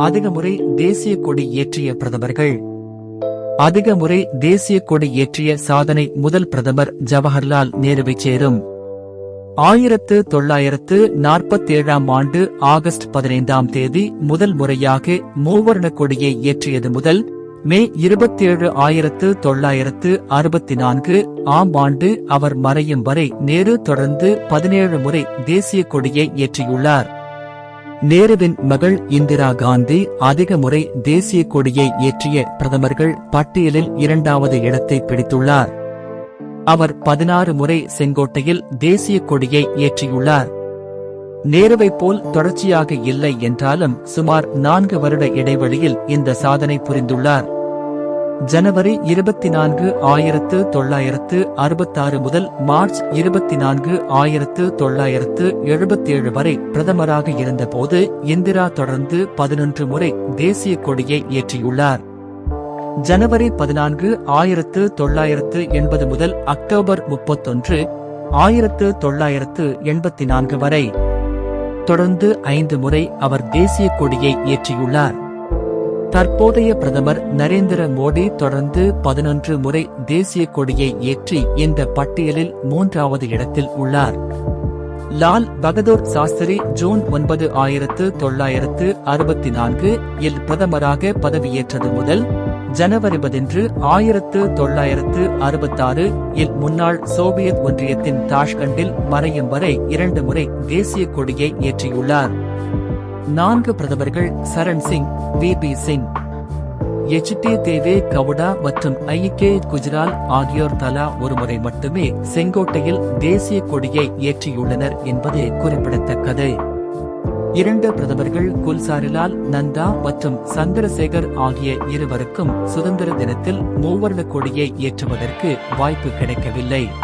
அதிக முறை தேசிய கொடி ஏற்றிய பிரதமர்கள். அதிக முறை தேசிய கொடி ஏற்றிய சாதனை முதல் பிரதமர் ஜவஹர்லால் நேருவை சேரும். ஆயிரத்து தொள்ளாயிரத்து நாற்பத்தேழாம் ஆண்டு ஆகஸ்ட் பதினைந்தாம் தேதி முதல் முறையாக மூவர்ண கொடியை ஏற்றியது முதல் மே இருபத்தேழு ஆயிரத்து தொள்ளாயிரத்து அறுபத்தி நான்கு ஆம் ஆண்டு அவர் மறையும் வரை நேரு தொடர்ந்து பதினேழு முறை தேசிய கொடியை ஏற்றியுள்ளார். நேருவின் மகள் இந்திரா காந்தி அதிக முறை தேசிய கொடியை ஏற்றிய பிரதமர்கள் பட்டியலில் இரண்டாவது இடத்தை பிடித்துள்ளார். அவர் பதினாறு முறை செங்கோட்டையில் தேசிய கொடியை ஏற்றியுள்ளார். நேருவைப் போல் தொடர்ச்சியாக இல்லை என்றாலும் சுமார் நான்கு வருட இடைவெளியில் இந்த சாதனை புரிந்துள்ளார். ஜனவரி இருபத்தி நான்கு ஆயிரத்து தொள்ளாயிரத்து அறுபத்தாறு முதல் மார்ச் இருபத்தி நான்கு ஆயிரத்து தொள்ளாயிரத்து எழுபத்தேழு வரை பிரதமராக இருந்தபோது இந்திரா தொடர்ந்து பதினொன்று முறை தேசிய கொடியை ஏற்றியுள்ளார். ஜனவரி பதினான்கு ஆயிரத்து தொள்ளாயிரத்து எண்பது முதல் அக்டோபர் முப்பத்தொன்று ஆயிரத்து தொள்ளாயிரத்து எண்பத்தி நான்கு வரை தொடர்ந்து ஐந்து முறை அவர் தேசிய கொடியை ஏற்றியுள்ளார். தற்போதைய பிரதமர் நரேந்திர மோடி தொடர்ந்து பதினொன்று முறை தேசிய கொடியை ஏற்றி இந்த பட்டியலில் மூன்றாவது இடத்தில் உள்ளார். லால் பகதூர் சாஸ்திரி ஜூன் ஒன்பது ஆயிரத்து தொள்ளாயிரத்து அறுபத்தி நான்கு இல் பிரதமராக பதவியேற்றது முதல் ஜனவரி பதின்று ஆயிரத்து தொள்ளாயிரத்து அறுபத்தாறு இல் முன்னாள் சோவியத் ஒன்றியத்தின் தாஷ்கண்டில் மறையும் வரை இரண்டு முறை தேசிய கொடியை ஏற்றியுள்ளார். நான்கு பிரதமர்கள் Charan Singh V. P. Singh H. D. Deve Gowda மற்றும் ஐ. கே. குஜ்ரால் ஆகியோர் தலா ஒருமுறை மட்டுமே செங்கோட்டையில் தேசிய கொடியை ஏற்றியுள்ளனர் என்பது குறிப்பிடத்தக்கது. இரண்டு பிரதமர்கள் குல்சாரிலால் நந்தா மற்றும் சந்திரசேகர் ஆகிய இருவருக்கும் சுதந்திர தினத்தில் மூவர்ண கொடியை ஏற்றுவதற்கு வாய்ப்பு கிடைக்கவில்லை.